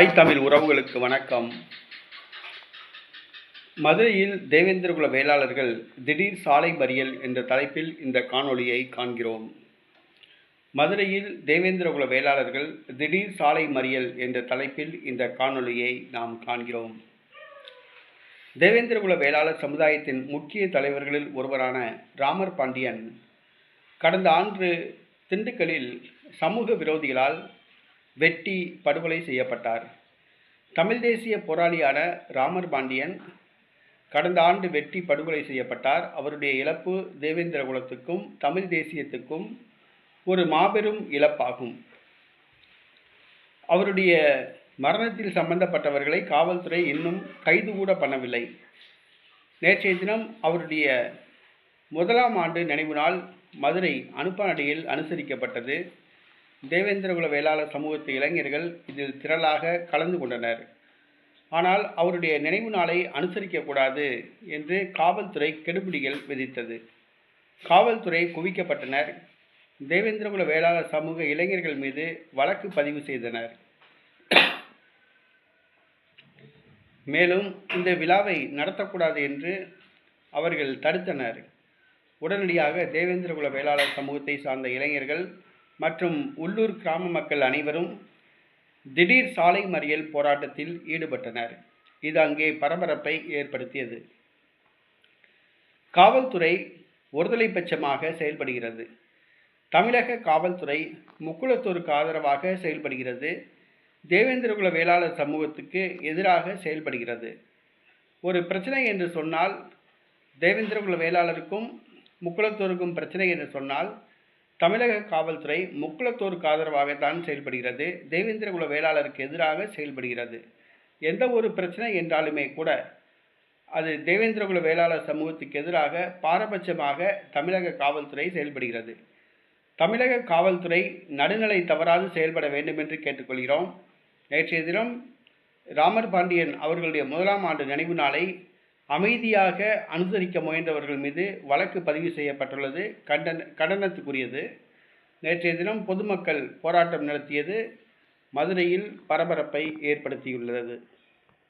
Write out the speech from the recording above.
தாய் தமிழ் உறவுகளுக்கு வணக்கம். மதுரையில் தேவேந்திரகுல வேளாளர்கள் திடீர் சாலை மறியல் என்ற தலைப்பில் இந்த காணொளியை காண்கிறோம். மதுரையில் தேவேந்திரகுல வேளாளர்கள் திடீர் சாலை மறியல் என்ற தலைப்பில் இந்த காணொளியை நாம் காண்கிறோம். தேவேந்திரகுல வேளாளர் சமுதாயத்தின் முக்கிய தலைவர்களில் ஒருவரான ராமர் பாண்டியன் கடந்த ஆண்டு திண்டுக்கலில் சமூக விரோதிகளால் வெட்டி படுகொலை செய்யப்பட்டார். தமிழ் தேசிய போராளியான ராமர் பாண்டியன் கடந்த ஆண்டு வெட்டி படுகொலை செய்யப்பட்டார். அவருடைய இழப்பு தேவேந்திர குலத்துக்கும் தமிழ் தேசியத்துக்கும் ஒரு மாபெரும் இழப்பாகும். அவருடைய மரணத்தில் சம்பந்தப்பட்டவர்களை காவல்துறை இன்னும் கைது கூட பண்ணவில்லை. நேற்றைய தினம் அவருடைய முதலாம் ஆண்டு நினைவு நாள் மதுரை அனுப்பநடியில் அனுசரிக்கப்பட்டது. தேவேந்திரகுல வேளாளர் சமூகத்து இளைஞர்கள் இதில் திரளாக கலந்து கொண்டனர். ஆனால் அவருடைய நினைவு நாளை அனுசரிக்கக்கூடாது என்று காவல்துறை கெடுபிடிகள் விதித்தது. காவல்துறை குவிக்கப்பட்டனர். தேவேந்திரகுல வேளாளர் சமூக இளைஞர்கள் மீது வழக்கு பதிவு செய்தனர். மேலும் இந்த விழாவை நடத்தக்கூடாது என்று அவர்கள் தடுத்தனர். உடனடியாக தேவேந்திரகுல வேளாளர் சமூகத்தை சார்ந்த இளைஞர்கள் மற்றும் உள்ளூர் கிராம மக்கள் அனைவரும் திடீர் சாலை மறியல் போராட்டத்தில் ஈடுபட்டனர். இது அங்கே பரபரப்பை ஏற்படுத்தியது. காவல்துறை ஒருதலை பட்சமாக செயல்படுகிறது. தமிழக காவல்துறை முக்குளத்தூருக்கு ஆதரவாக செயல்படுகிறது. தேவேந்திரகுல வேளாளர் சமூகத்துக்கு எதிராக செயல்படுகிறது. ஒரு பிரச்சனை என்று சொன்னால் தேவேந்திரகுல வேளாளருக்கும் முக்குளத்தூருக்கும் பிரச்சனை என்று சொன்னால் தமிழக காவல்துறை முக்குளத்தோருக்கு ஆதரவாகத்தான் செயல்படுகிறது. தேவேந்திரகுல வேளாளருக்கு எதிராக செயல்படுகிறது. எந்த ஒரு பிரச்சனை என்றாலுமே கூட அது தேவேந்திரகுல வேளாளர் சமூகத்துக்கு எதிராக பாரபட்சமாக தமிழக காவல்துறை செயல்படுகிறது. தமிழக காவல்துறை நடுநிலை தவறாது செயல்பட வேண்டும் என்று கேட்டுக்கொள்கிறோம். நேற்றைய தினம் ராமர் பாண்டியன் அவர்களுடைய முதலாம் ஆண்டு நினைவு நாளை அமைதியாக அனுசரிக்க முயன்றவர்கள் மீது வழக்கு பதிவு செய்யப்பட்டுள்ளது. கண்டன கண்டனத்துக்குரியது. நேற்றைய தினம் பொதுமக்கள் போராட்டம் நடத்தியது மதுரையில் பரபரப்பை ஏற்படுத்தியுள்ளது.